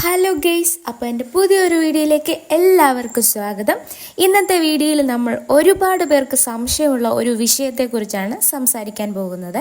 Hello guys അപ്പോൾ എന്റെ പുതിയൊരു വീഡിയോയിലേക്ക് എല്ലാവർക്കും സ്വാഗതം. ഇന്നത്തെ വീഡിയോയിൽ നമ്മൾ ഒരുപാട് പേർക്ക് സംശയമുള്ള ഒരു വിഷയത്തെക്കുറിച്ചാണ് സംസാരിക്കാൻ പോകുന്നത്.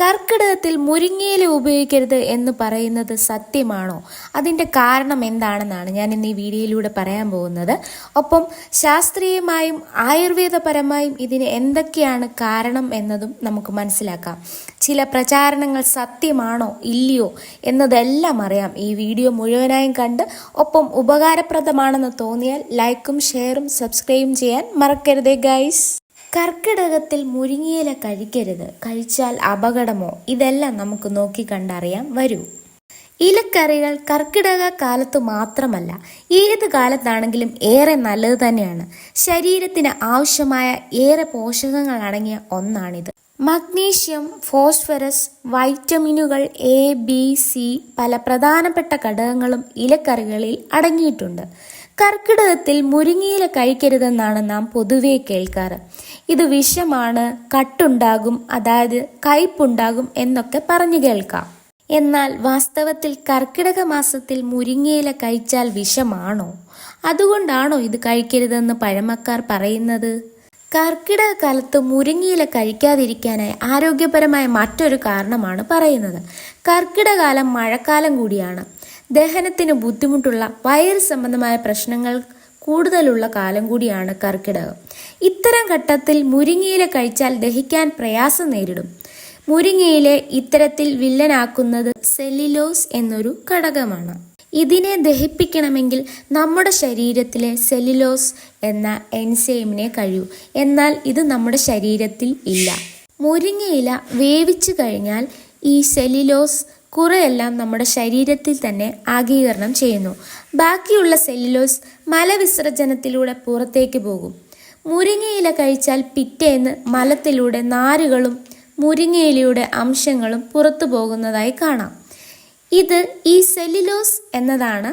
കർക്കിടകത്തിൽ മുരിങ്ങയില ഉപയോഗിക്കരുത് എന്ന് പറയുന്നത് സത്യമാണോ? അതിന്റെ കാരണം എന്താണെന്നാണ് ഞാൻ ഇന്ന് ഈ വീഡിയോയിലൂടെ പറയാൻ പോകുന്നത്. ഒപ്പം ശാസ്ത്രീയമായും ആയുർവേദപരമായും ഇതിന് എന്തൊക്കെയാണ് കാരണം എന്നതും നമുക്ക് മനസ്സിലാക്കാം. ചില പ്രചാരണങ്ങൾ സത്യമാണോ ഇല്ലയോ എന്നതെല്ലാം അറിയാം. ഈ വീഡിയോ മുഴുവനായും കണ്ട് ഒപ്പം ഉപകാരപ്രദമാണെന്ന് തോന്നിയാൽ ലൈക്കും ഷെയറും സബ്സ്ക്രൈബും ചെയ്യാൻ മറക്കരുതേ ഗൈസ്. കർക്കിടകത്തിൽ മുരിങ്ങയില കഴിക്കരുത്. കഴിച്ചാൽ അപകടമോ? ഇതെല്ലാം നമുക്ക് നോക്കി കണ്ടറിയാം. വരൂ. ഇലക്കറികൾ കർക്കിടക കാലത്ത് മാത്രമല്ല ഏത് കാലത്താണെങ്കിലും ഏറെ നല്ലത് തന്നെയാണ്. ശരീരത്തിന് ആവശ്യമായ ഏറെ പോഷകങ്ങൾ അടങ്ങിയ ഒന്നാണിത്. മഗ്നീഷ്യം ഫോസ്ഫറസ് വൈറ്റമിനുകൾ എ ബി സി പല പ്രധാനപ്പെട്ട ഘടകങ്ങളും ഇലക്കറികളിൽ അടങ്ങിയിട്ടുണ്ട്. കർക്കിടകത്തിൽ മുരിങ്ങയില കഴിക്കരുതെന്നാണ് നാം പൊതുവേ കേൾക്കാറ്. ഇത് വിഷമാണ് കട്ടുണ്ടാകും അതായത് കയ്പുണ്ടാകും എന്നൊക്കെ പറഞ്ഞു കേൾക്കാം. എന്നാൽ വാസ്തവത്തിൽ കർക്കിടക മാസത്തിൽ മുരിങ്ങയില കഴിച്ചാൽ വിഷമാണോ? അതുകൊണ്ടാണോ ഇത് കഴിക്കരുതെന്ന് പഴമക്കാർ പറയുന്നത്? കർക്കിടക കാലത്ത് മുരിങ്ങയില കഴിക്കാതിരിക്കാനായി ആരോഗ്യപരമായ മറ്റൊരു കാരണമാണ് പറയുന്നത്. കർക്കിടകാലം മഴക്കാലം കൂടിയാണ്. ദഹനത്തിന് ബുദ്ധിമുട്ടുള്ള വയറ് സംബന്ധമായ പ്രശ്നങ്ങൾ കൂടുതലുള്ള കാലം കൂടിയാണ് കർക്കിടകം. ഇത്തരം ഘട്ടത്തിൽ മുരിങ്ങയില കഴിച്ചാൽ ദഹിക്കാൻ പ്രയാസം നേരിടും. മുരിങ്ങയിലെ ഇത്തരത്തിൽ വില്ലനാക്കുന്നത് സെല്ലിലോസ് എന്നൊരു ഘടകമാണ്. ഇതിനെ ദഹിപ്പിക്കണമെങ്കിൽ നമ്മുടെ ശരീരത്തിലെ സെല്ലുലോസ് എന്ന എൻസൈമിനെ കഴിയൂ. എന്നാൽ ഇത് നമ്മുടെ ശരീരത്തിൽ ഇല്ല. മുരിങ്ങയില വേവിച്ചു കഴിഞ്ഞാൽ ഈ സെല്ലുലോസ് കുറെയെല്ലാം നമ്മുടെ ശരീരത്തിൽ തന്നെ ആഗീകരണം ചെയ്യുന്നു. ബാക്കിയുള്ള സെല്ലുലോസ് മലവിസർജനത്തിലൂടെ പുറത്തേക്ക് പോകും. മുരിങ്ങയില കഴിച്ചാൽ പിറ്റേന്ന് മലത്തിലൂടെ നാരുകളും മുരിങ്ങയിലയുടെ അംശങ്ങളും പുറത്തു പോകുന്നതായി കാണാം. ഇത് ഈ സെല്ലുലോസ് എന്നതാണ്.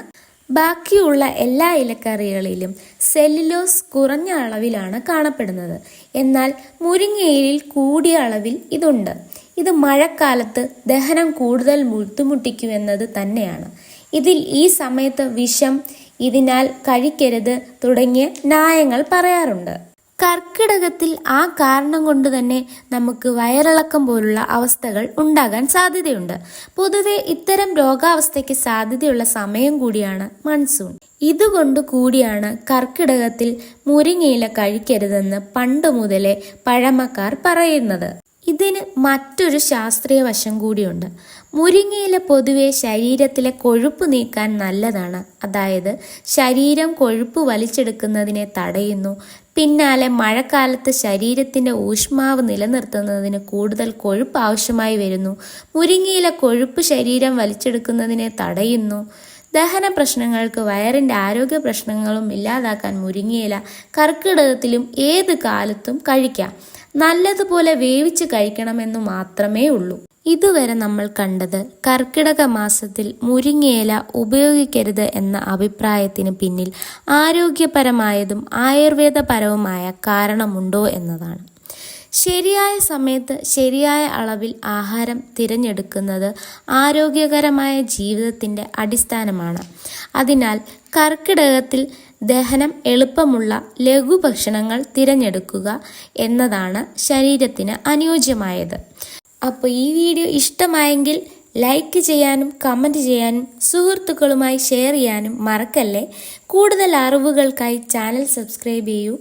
ബാക്കിയുള്ള എല്ലാ ഇലക്കറികളിലും സെല്ലുലോസ് കുറഞ്ഞ അളവിലാണ് കാണപ്പെടുന്നത്. എന്നാൽ മുരിങ്ങയിലിൽ കൂടിയ അളവിൽ ഇതുണ്ട്. ഇത് മഴക്കാലത്ത് ദഹനം കൂടുതൽ ബുദ്ധിമുട്ടിക്കുമെന്നത് തന്നെയാണ്. ഇതിൽ ഈ സമയത്ത് വിഷം ഇതിനാൽ കഴിക്കരുത് തുടങ്ങിയ ന്യായങ്ങൾ പറയാറുണ്ട്. കർക്കിടകത്തിൽ ആ കാരണം കൊണ്ട് തന്നെ നമുക്ക് വയറിളക്കം പോലുള്ള അവസ്ഥകൾ ഉണ്ടാകാൻ സാധ്യതയുണ്ട്. പൊതുവെ ഇത്തരം രോഗാവസ്ഥയ്ക്ക് സാധ്യതയുള്ള സമയം കൂടിയാണ് മൺസൂൺ. ഇതുകൊണ്ട് കൂടിയാണ് കർക്കിടകത്തിൽ മുരിങ്ങയില കഴിക്കരുതെന്ന് പണ്ട് മുതലേ പഴമക്കാർ പറയുന്നത്. ഇതിന് മറ്റൊരു ശാസ്ത്രീയ വശം കൂടിയുണ്ട്. മുരിങ്ങയില പൊതുവെ ശരീരത്തിലെ കൊഴുപ്പ് നീക്കാൻ നല്ലതാണ്. അതായത് ശരീരം കൊഴുപ്പ് വലിച്ചെടുക്കുന്നതിനെ തടയുന്നു പിന്നാലെ മഴക്കാലത്ത് ശരീരത്തിന്റെ ഊഷ്മാവ് നിലനിർത്തുന്നതിന് കൂടുതൽ കൊഴുപ്പ് ആവശ്യമായി വരുന്നു. മുരിങ്ങയില കൊഴുപ്പ് ശരീരം വലിച്ചെടുക്കുന്നതിനെ തടയുന്നു. ദഹന പ്രശ്നങ്ങൾക്ക് വയറിന്റെ ആരോഗ്യ പ്രശ്നങ്ങളും ഇല്ലാതാക്കാൻ മുരിങ്ങയില കർക്കിടകത്തിലും ഏത് കാലത്തും കഴിക്കാം. നല്ലതുപോലെ വേവിച്ച് കഴിക്കണമെന്ന് മാത്രമേ ഉള്ളൂ. ഇതുവരെ നമ്മൾ കണ്ടത് കർക്കിടക മാസത്തിൽ മുരിങ്ങയില ഉപയോഗിക്കരുത് എന്ന അഭിപ്രായത്തിന് പിന്നിൽ ആരോഗ്യപരമായതും ആയുർവേദപരവുമായ കാരണമുണ്ടോ എന്നതാണ്. ശരിയായ സമയത്ത് ശരിയായ അളവിൽ ആഹാരം തിരഞ്ഞെടുക്കുന്നത് ആരോഗ്യകരമായ ജീവിതത്തിന്റെ അടിസ്ഥാനമാണ്. അതിനാൽ കർക്കിടകത്തിൽ ദഹനം എളുപ്പമുള്ള ലഘുഭക്ഷണങ്ങൾ തിരഞ്ഞെടുക്കുക എന്നതാണ് ശരീരത്തിന് അനുയോജ്യമായത്. അപ്പോൾ ഈ വീഡിയോ ഇഷ്ടമായെങ്കിൽ ലൈക്ക് ചെയ്യാനും കമന്റ് ചെയ്യാനും സുഹൃത്തുക്കളുമായി ഷെയർ ചെയ്യാനും മറക്കല്ലേ? കൂടുതൽ അറിവുകൾക്കായി ചാനൽ സബ്സ്ക്രൈബ് ചെയ്യൂ.